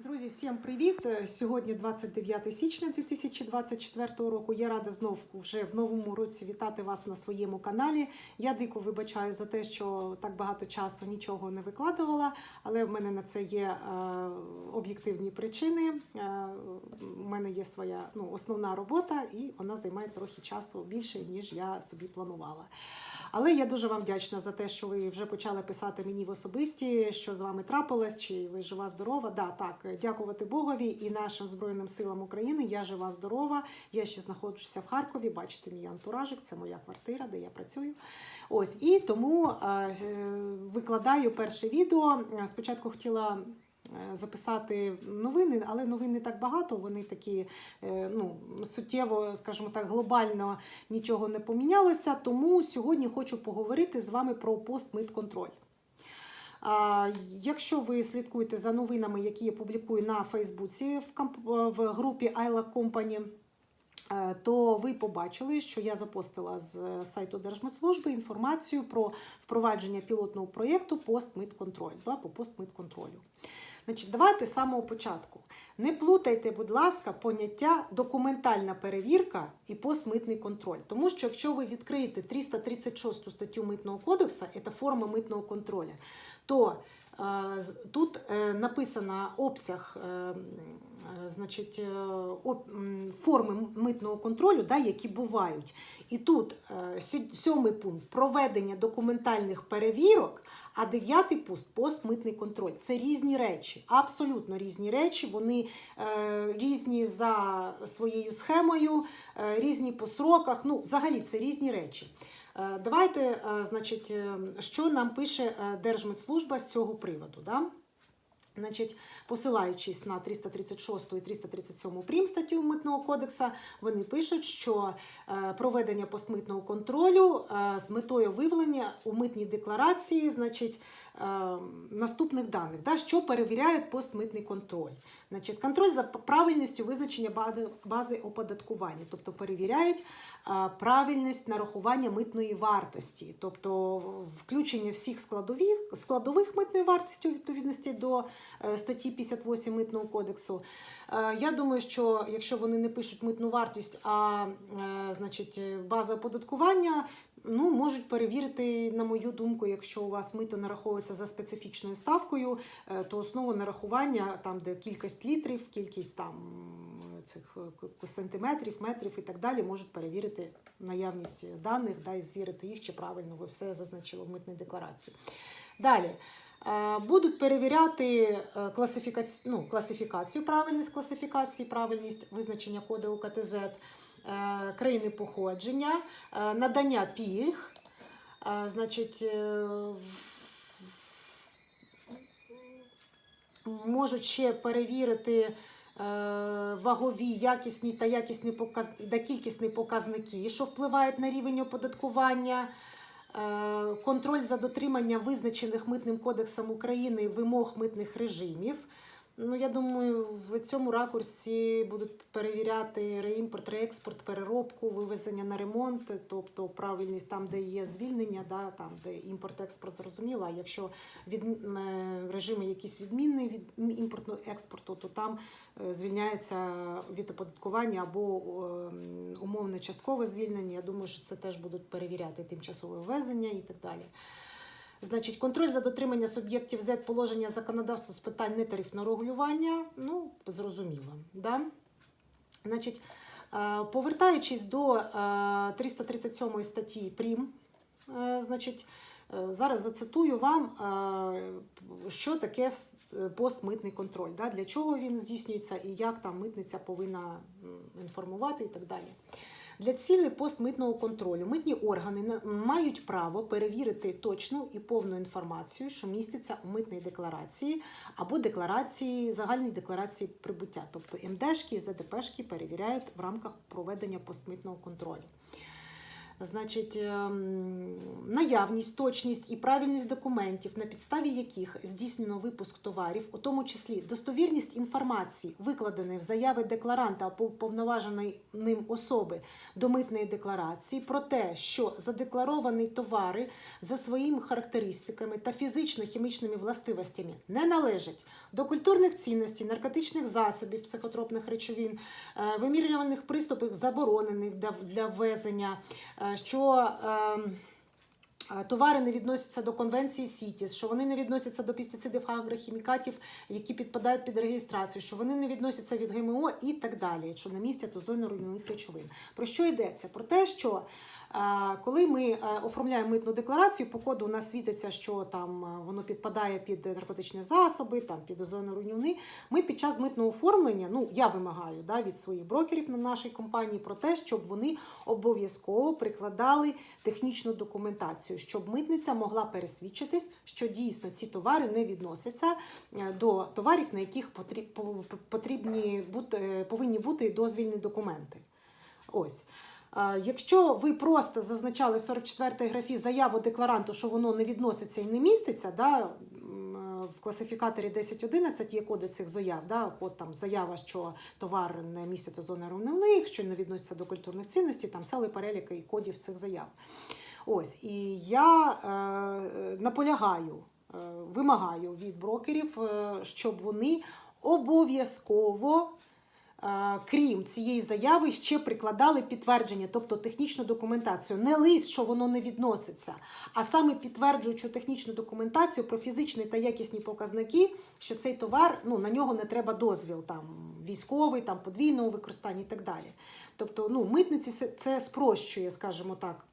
Друзі, всім привіт! Е, Сьогодні 29 січня 2024 року. Я рада знов вже в новому році вітати вас на своєму каналі. Я дико вибачаю за те, що так багато часу нічого не викладувала, але в мене на це є е, об'єктивні причини. Е, У мене є своя ну, основна робота, і вона займає трохи часу більше, ніж я собі планувала. Але я дуже вам вдячна за те, що ви вже почали писати мені в особисті, що з вами трапилось, чи ви жива, здорова. Да, так, дякувати Богові і нашим Збройним силам України. Я жива, здорова. Я ще знаходжуся в Харкові. Бачите, мій антуражик, це моя квартира, де я працюю. Ось і тому е, е, викладаю перше відео. Спочатку хотіла. Е, Записати новини, але новин не так багато. Вони такі е, ну, суттєво, скажімо так, глобально нічого не помінялося. Тому сьогодні хочу поговорити з вами про постмитконтроль. Якщо ви слідкуєте за новинами, які я публікую на Фейсбуці в, групі ILA Company, е, то ви побачили, що я запостила з сайту Держмитслужби інформацію про впровадження пілотного проєкту постмитконтроль, по постмитконтролю. Значить, давайте з самого початку. Не плутайте, будь ласка, поняття документальна перевірка і постмитний контроль. Тому що якщо ви відкриєте 336 статтю Митного кодексу, це форма митного контролю, то е, тут е, написано обсяг е, значить, е, об- м, форми митного контролю, да, які бувають. І тут е, сьомий пункт проведення документальних перевірок, а дев'ятий пункт постмитний контроль. Це різні речі, абсолютно різні речі. Вони е, різні за своєю схемою, е, різні по сроках. Ну, взагалі, це різні речі. Е, Давайте, е, значить, е, що нам пише е, Держмитслужба з цього приводу. Да? Значить, посилаючись на 336 і 337 прим статтю Митного кодексу, вони пишуть, що е, проведення постмитного контролю е, з метою виявлення у митній декларації, значить, наступних даних, да, що перевіряють постмитний контроль. Значить, контроль за правильністю визначення бази, оподаткування, тобто перевіряють е, правильність нарахування митної вартості, тобто включення всіх складових, складових митної вартості у відповідності до е, статті 58 митного кодексу. Е, Я думаю, що якщо вони не пишуть митну вартість, а значить, база оподаткування, ну, можуть перевірити, на мою думку, якщо у вас мито нараховується за специфічною ставкою, е, то основу нарахування, там, де кількість літрів, кількість там цих е, сантиметрів, метрів і так далі, можуть перевірити наявність даних да, і звірити їх, чи правильно ви все зазначили в митній декларації. Далі. Е, Будуть перевіряти е, класифікаці... ну, класифікацію, правильність класифікації, правильність визначення коду УКТЗ, е, країни походження, е, надання пільг, е, значить, е, можуть ще перевірити е, вагові, якісні та якісні показ... та кількісні показники, що впливають на рівень оподаткування. Е, Контроль за дотриманням визначених митним кодексом України вимог митних режимів. Ну, я думаю, в цьому ракурсі будуть перевіряти реімпорт, реекспорт, переробку, вивезення на ремонт, тобто правильність там, де є звільнення, да, там, де імпорт-експорт зрозуміло. А якщо від, е, режими якісь відмінні від імпортного експорту, то там е, звільняється від оподаткування або умовне часткове звільнення. Я думаю, що це теж будуть перевіряти тимчасове ввезення і так далі. Значить, контроль за дотримання суб'єктів Z положення законодавства з питань нетарифного регулювання, ну, зрозуміло. Да? Значить, е, повертаючись до е, 337 статті Прим, е, значить, е, зараз зацитую вам, е, що таке е, постмитний контроль, да? для чого він здійснюється і як там митниця повинна інформувати і так далі. Для цілей постмитного контролю митні органи мають право перевірити точну і повну інформацію, що міститься у митній декларації або декларації загальній декларації прибуття, тобто МДшки і ЗДПшки перевіряють в рамках проведення постмитного контролю. Значить, ем, наявність, точність і правильність документів, на підставі яких здійснено випуск товарів, у тому числі достовірність інформації, викладеної в заяви декларанта або повноваженої ним особи до митної декларації, про те, що задекларовані товари за своїми характеристиками та фізично-хімічними властивостями не належать до культурних цінностей, наркотичних засобів, психотропних речовин, е, вимірювальних приступів, заборонених для, для ввезення, е, що е, е, Товари не відносяться до конвенції СІТІС, що вони не відносяться до пестицидів агрохімікатів, які підпадають під реєстрацію, що вони не відносяться від ГМО і так далі, що не то озойно-руйнівних речовин. Про що йдеться? Про те, що е, коли ми е, оформляємо митну декларацію, по коду у нас світиться, що там е, воно підпадає під наркотичні засоби, там під озойно-руйнівний, ми під час митного оформлення, ну я вимагаю да, від своїх брокерів на нашій компанії про те, щоб вони обов'язково прикладали технічну документацію, щоб митниця могла пересвідчитись, що дійсно ці товари не відносяться е, до товарів, на яких потріб- потрібні бути, повинні бути дозвільні документи. Ось. Якщо ви просто зазначали в 44-й графі заяву декларанту, що воно не відноситься і не міститься, да, в класифікаторі 1011 є коди цих заяв, да, код там заява, що товар не містить озони руйнівних, що не відноситься до культурних цінностей, там цілий перелік і кодів цих заяв. Ось, і я е, наполягаю, е, вимагаю від брокерів, е, щоб вони обов'язково крім цієї заяви, ще прикладали підтвердження, тобто технічну документацію. Не лист, що воно не відноситься, а саме підтверджуючу технічну документацію про фізичні та якісні показники, що цей товар ну, на нього не треба дозвіл, там військовий, там подвійного використання і так далі. Тобто, ну, митниці це- спрощує, скажімо так.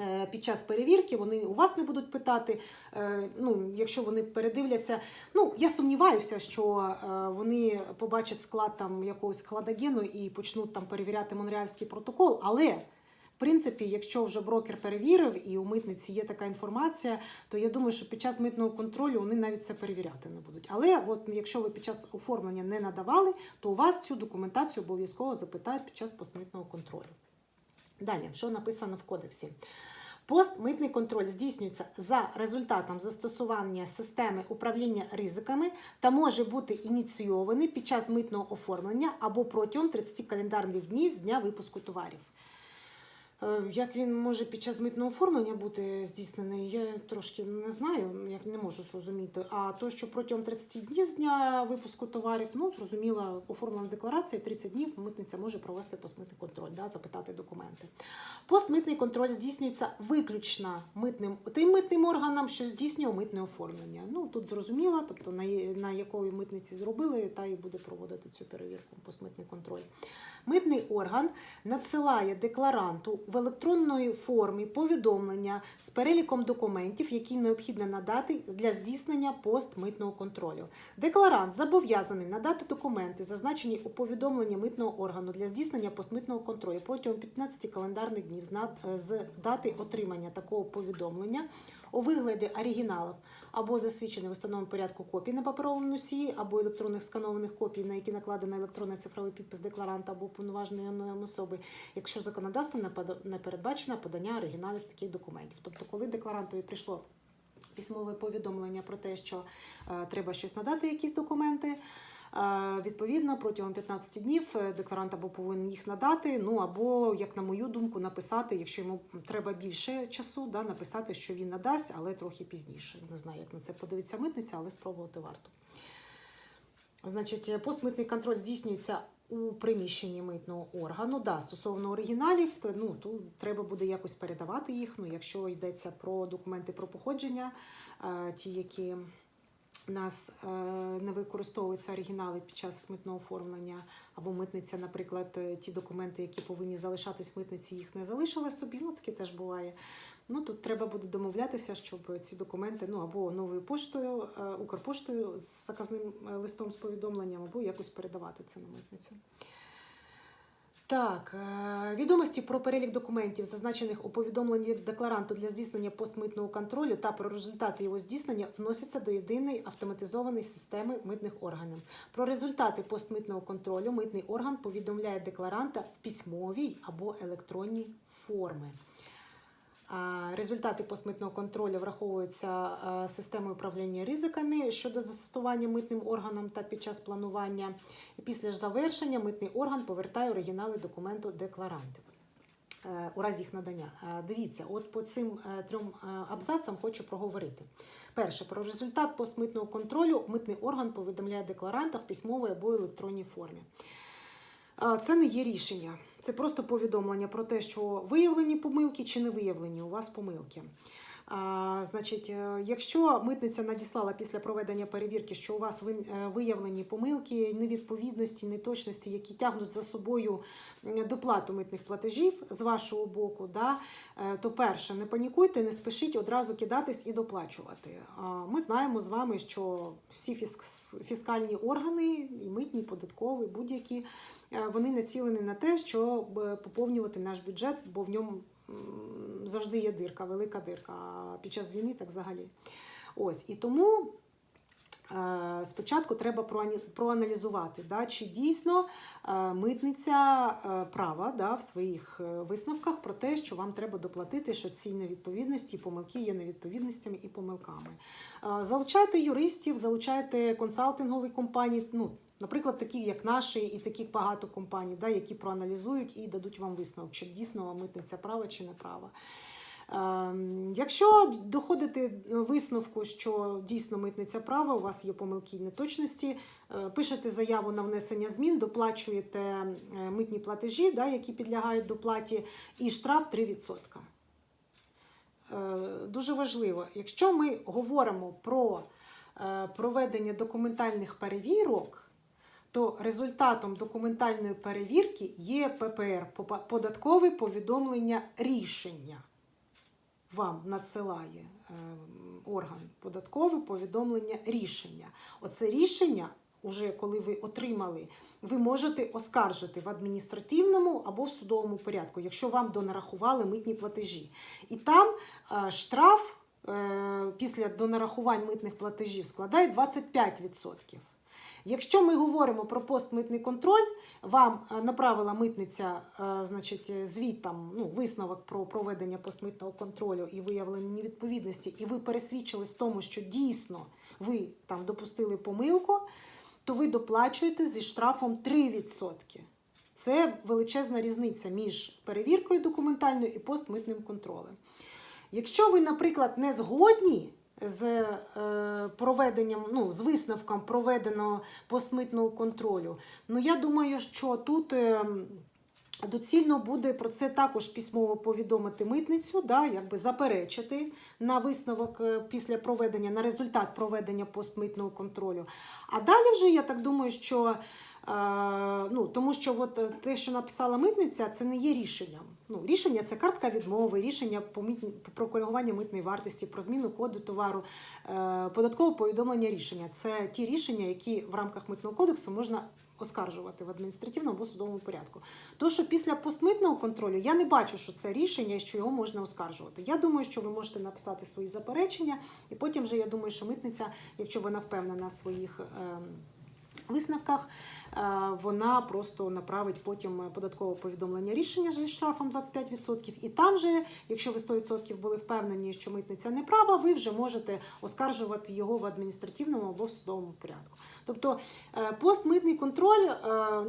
Е, Під час перевірки вони у вас не будуть питати, е, ну, якщо вони передивляться. Ну, я сумніваюся, що е, вони побачать склад там якогось складогену і почнуть там перевіряти монреальський протокол. Але, в принципі, якщо вже брокер перевірив і у митниці є така інформація, то я думаю, що під час митного контролю вони навіть це перевіряти не будуть. Але от якщо ви під час оформлення не надавали, то у вас цю документацію обов'язково запитають під час постмитного контролю. Далі, що написано в кодексі? Постмитний контроль здійснюється за результатом застосування системи управління ризиками та може бути ініційований під час митного оформлення або протягом 30 календарних днів з дня випуску товарів. Е, Як він може під час митного оформлення бути здійснений, я трошки не знаю, як не можу зрозуміти. А то, що протягом 30 днів з дня випуску товарів, ну зрозуміло, оформлена декларація 30 днів митниця може провести постмитний контроль, да, запитати документи. Постмитний контроль здійснюється виключно митним тим митним органом, що здійснює митне оформлення. Ну тут зрозуміло, тобто на, на якої митниці зробили, та і буде проводити цю перевірку, постмитний контроль. Митний орган надсилає декларанту в електронної формі повідомлення з переліком документів, які необхідно надати для здійснення постмитного контролю. Декларант зобов'язаний надати документи, зазначені у повідомленні митного органу для здійснення постмитного контролю протягом 15 календарних днів з дати отримання такого повідомлення у вигляді оригіналів або засвідчених в установленому порядку копій на паперовому носії, або електронних сканованих копій, на які накладено електронний цифровий підпис декларанта або уповноваженої ним особи, якщо пода- не передбачено подання оригіналів таких документів. Тобто, коли декларантові прийшло письмове повідомлення про те, що е, треба щось надати, якісь документи. Е, Відповідно, протягом 15 днів е, декларант або повинен їх надати, ну або, як на мою думку, написати, якщо йому треба більше часу, да, написати, що він надасть, але трохи пізніше. Не знаю, як на це подивиться митниця, але спробувати варто. Значить, постмитний контроль здійснюється у приміщенні митного органу. Да, стосовно оригіналів, ну, тут треба буде якось передавати їх. Ну, якщо йдеться про документи про походження, е, ті, які у нас е, не використовуються оригінали під час митного оформлення, або митниця, наприклад, е, ті документи, які повинні залишатись в митниці, їх не залишила собі. Ну, таке теж буває. Ну, тут треба буде домовлятися, щоб ці документи ну, або новою поштою, е, Укрпоштою з заказним листом з повідомленням, або якось передавати це на митницю. Так, е, відомості про перелік документів, зазначених у повідомленні декларанту для здійснення постмитного контролю та про результати його здійснення, вносяться до єдиної автоматизованої системи митних органів. Про результати постмитного контролю митний орган повідомляє декларанта в письмовій або електронній формі. Результати постмитного контролю враховуються системою управління ризиками щодо застосування митним органом та під час планування. Після завершення митний орган повертає оригінали документу декларанту е, у разі їх надання. Е, Дивіться, от по цим е, трьом абзацам хочу проговорити. Перше, про результат постмитного контролю митний орган повідомляє декларанта в письмовій або електронній формі. Це не є рішення. Це просто повідомлення про те, що виявлені помилки чи не виявлені у вас помилки. Значить, е, якщо митниця надіслала після проведення перевірки, що у вас е, виявлені помилки, невідповідності, неточності, які тягнуть за собою доплату митних платежів з вашого боку, да, е, то перше, не панікуйте, не спішіть одразу кидатись і доплачувати. А, Ми знаємо з вами, що всі фіск- фіскальні органи, і митні, і податкові, будь-які, вони націлені на те, щоб поповнювати наш бюджет, бо в ньому завжди є дирка, велика дирка. А під час війни так взагалі. Ось і тому. е, Спочатку треба проаналізувати, да, чи дійсно е, митниця е, права да, в своїх висновках про те, що вам треба доплатити, що ці невідповідності і помилки є невідповідностями і помилками. Залучайте юристів, залучайте консалтингові компанії, ну, наприклад, такі як наші, і таких багато компаній, да, які проаналізують і дадуть вам висновок, чи дійсно митниця права чи не права. Ем, Якщо доходите висновку, що дійсно митниця права, у вас є помилки і неточності, е, пишете заяву на внесення змін, доплачуєте е, митні платежі, да, які підлягають доплаті, і штраф 3%. Е, Дуже важливо, якщо ми говоримо про проведення документальних перевірок, то результатом документальної перевірки є ППР податкове повідомлення рішення. Вам надсилає е, орган податкове повідомлення рішення. Оце рішення, уже коли ви отримали, ви можете оскаржити в адміністративному або в судовому порядку, якщо вам донарахували митні платежі. І там е, штраф е, після донарахувань митних платежів складає 25%. Якщо ми говоримо про постмитний контроль, вам е, направила митниця е, значить, звіт там, ну, висновок про проведення постмитного контролю і виявлення невідповідності, і ви пересвідчились в тому, що дійсно ви там допустили помилку, то ви доплачуєте зі штрафом 3%. Це величезна різниця між перевіркою документальною і постмитним контролем. Якщо ви, наприклад, не згодні з е, проведенням, ну, з висновком проведеного постмитного контролю, ну я думаю, що тут. е, Доцільно буде про це також письмово повідомити митницю, да, якби заперечити на висновок е, після проведення, на результат проведення постмитного контролю. А далі вже я так думаю, що е, ну, тому що от те, що написала митниця, це не є рішенням. Ну, рішення це картка відмови, рішення про коригування митної вартості, про зміну коду товару, е, податкове повідомлення рішення. Це ті рішення, які в рамках митного кодексу можна оскаржувати в адміністративному або судовому порядку. То, що після постмитного контролю я не бачу, що це рішення що його можна оскаржувати. Я думаю, що ви можете написати свої заперечення, і потім вже я думаю, що митниця, якщо вона впевнена в своїх. Висновках е, вона просто направить потім податкове повідомлення рішення зі штрафом 25%. І там же, якщо ви 100% були впевнені, що митниця не права, ви вже можете оскаржувати його в адміністративному або в судовому порядку. Тобто е, постмитний контроль, е,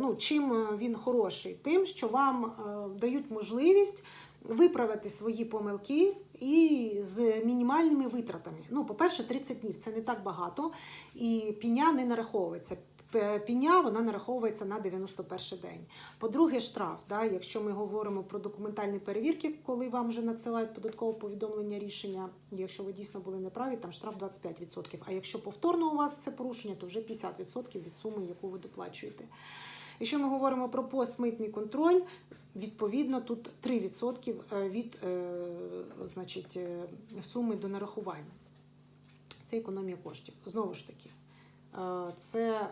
ну чим він хороший? Тим, що вам е, дають можливість виправити свої помилки і з мінімальними витратами. Ну, по-перше, 30 днів це не так багато, і піня не нараховується. Піня вона нараховується на 91 день. По-друге, штраф. Да, якщо ми говоримо про документальні перевірки, коли вам вже надсилають податкове повідомлення рішення, якщо ви дійсно були неправі, там штраф 25%. А якщо повторно у вас це порушення, то вже 50% від суми, яку ви доплачуєте. Якщо ми говоримо про постмитний контроль, відповідно тут 3% від е, значить, е, суми до нарахування. Це економія коштів. Знову ж таки, е, це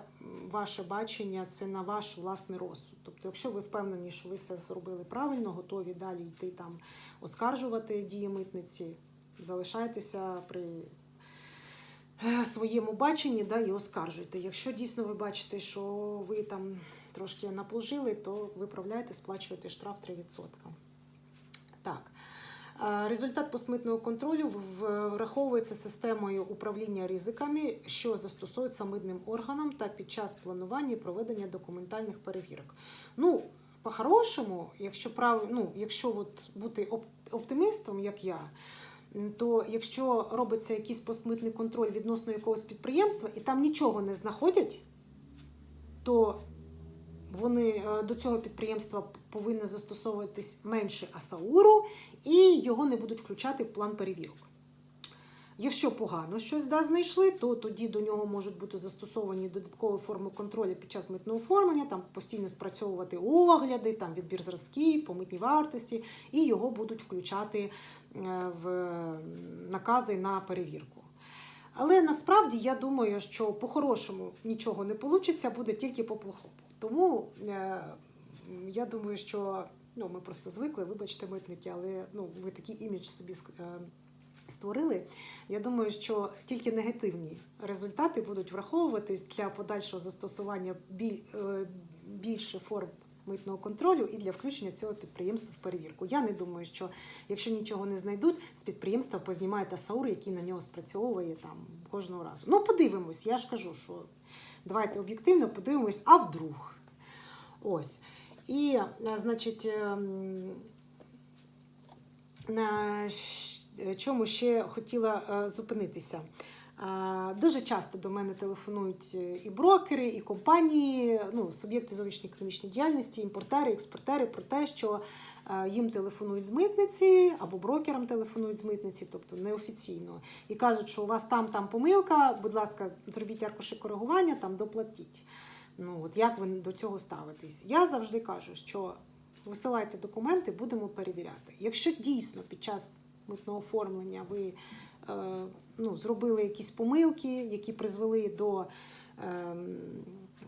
ваше бачення, це на ваш власний розсуд. Тобто, якщо ви впевнені, що ви все зробили правильно, готові далі йти там оскаржувати дії митниці, залишайтеся при е, своєму баченні да, і оскаржуйте. Якщо дійсно ви бачите, що ви там трошки наплужили, то виправляйте, сплачуєте штраф 3%. Так. Результат постмитного контролю враховується системою управління ризиками, що застосовується митним органам та під час планування і проведення документальних перевірок. Ну, по-хорошому, якщо прав... ну, якщо от бути оп- оптимістом, як я, то якщо робиться якийсь постмитний контроль відносно якогось підприємства і там нічого не знаходять, то вони е, до цього підприємства повинні застосовуватись менше АСАУРу і його не будуть включати в план перевірок. Якщо погано щось да, знайшли, то тоді до нього можуть бути застосовані додаткові форми контролю під час митного оформлення, там постійно спрацьовувати огляди, там відбір зразків по митній вартості, і його будуть включати е, в накази на перевірку. Але насправді я думаю, що по-хорошому нічого не вийде, буде тільки по плохому. Тому е, я думаю, що ну, ми просто звикли, вибачте, митники, але ну, ви такий імідж собі е, створили. Я думаю, що тільки негативні результати будуть враховуватись для подальшого застосування е, більше форм митного контролю і для включення цього підприємства в перевірку. Я не думаю, що якщо нічого не знайдуть, з підприємства познімають асаур, який на нього спрацьовує там кожного разу. Ну, подивимось, я ж кажу, що давайте об'єктивно подивимось, а вдруг. Ось. І, е, значить, на чому ще хотіла е, зупинитися. Дуже часто до мене телефонують е, і брокери, і компанії, ну, суб'єкти зовнішньої економічної діяльності, імпортери, експортери про те, що е, їм телефонують з митниці або брокерам телефонують з митниці, тобто неофіційно, і кажуть, що у вас там там помилка, будь ласка, зробіть аркуші коригування, там доплатіть. Ну от як ви до цього ставитесь? Я завжди кажу, що висилайте документи, будемо перевіряти. Якщо дійсно під час митного оформлення ви е, ну, зробили якісь помилки, які призвели до, е,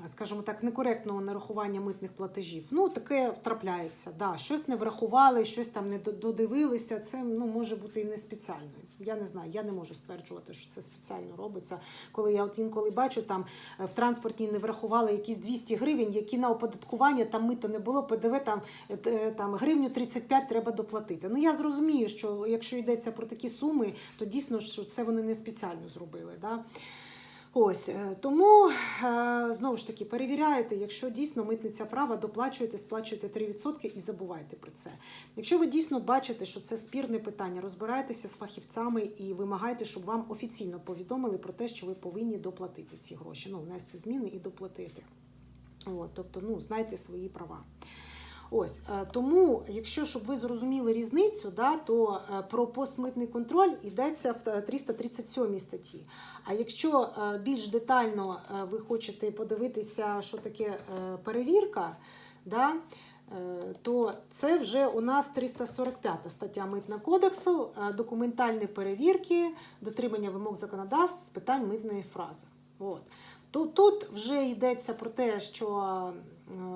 скажімо так, некоректного нарахування митних платежів, ну таке трапляється. Да, щось не врахували, щось там не до- додивилися. Це ну, може бути і не спеціально. Я не знаю, я не можу стверджувати, що це спеціально робиться. Коли я от інколи бачу, там е, в транспорті не врахували якісь 200 гривень, які на оподаткування там мито не було, ПДВ там, е, там гривню 35 треба доплатити. Ну я зрозумію, що якщо йдеться про такі суми, то дійсно що це вони не спеціально зробили. Да? Ось е, тому е, знову ж таки перевіряєте, якщо дійсно митниця права, доплачуєте, сплачуєте 3% і забувайте про це. Якщо ви дійсно бачите, що це спірне питання, розбирайтеся з фахівцями і вимагайте, щоб вам офіційно повідомили про те, що ви повинні доплатити ці гроші, ну внести зміни і доплатити. От, тобто, ну, знайте свої права. Ось е, тому, якщо щоб ви зрозуміли різницю, да, то е, про постмитний контроль йдеться в е, 337 статті. А якщо е, більш детально е, ви хочете подивитися, що таке е, перевірка, да, е, то це вже у нас 345 стаття Митного кодексу, е, документальні перевірки, дотримання вимог законодавств з питань митної фрази. От. Тут вже йдеться про те, що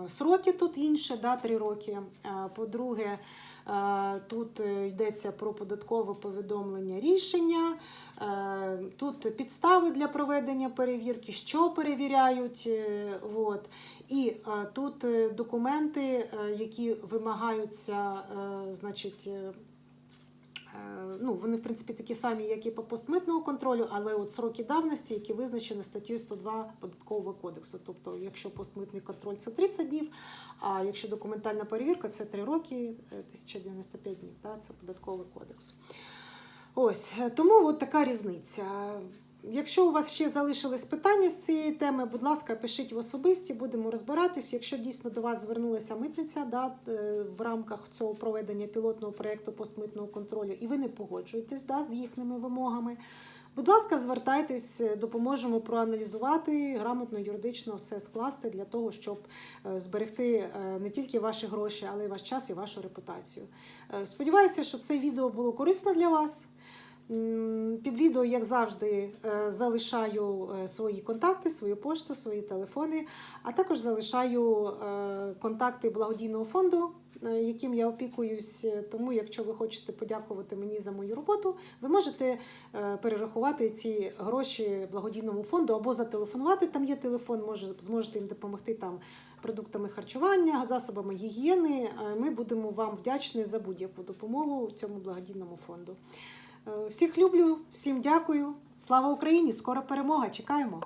е, сроки тут інші, да, 3 роки. Е, По-друге, е, тут йдеться про податкове повідомлення рішення. Тут підстави для проведення перевірки, що перевіряють. От. І тут документи, які вимагаються, значить. Е, Е, Ну, вони, в принципі, такі самі, як і по постмитного контролю, але от сроки давності, які визначені статтею 102 податкового кодексу. Тобто, якщо постмитний контроль це 30 днів, а якщо документальна перевірка це 3 роки, е, 1095 днів. Да, це податковий кодекс. Ось е, тому от така різниця. Якщо у вас ще залишились питання з цієї теми, будь ласка, пишіть в особисті, будемо розбиратись. Якщо дійсно до вас звернулася митниця да, е, в рамках цього проведення пілотного проєкту постмитного контролю, і ви не погоджуєтесь да, з їхніми вимогами, будь ласка, звертайтесь, е, допоможемо проаналізувати, грамотно, юридично все скласти для того, щоб е, зберегти не тільки ваші гроші, але й ваш час і вашу репутацію. Сподіваюся, що це відео було корисно для вас. Під відео, як завжди, е, залишаю е, свої контакти, свою пошту, свої телефони, а також залишаю е, контакти благодійного фонду, яким я опікуюсь. Тому, якщо ви хочете подякувати мені за мою роботу, ви можете перерахувати ці гроші благодійному фонду або зателефонувати. Там є телефон, може зможете їм допомогти там продуктами харчування, засобами гігієни. Ми будемо вам вдячні за будь-яку допомогу цьому благодійному фонду. Е, Всіх люблю, всім дякую. Слава Україні! Скоро перемога! Чекаємо!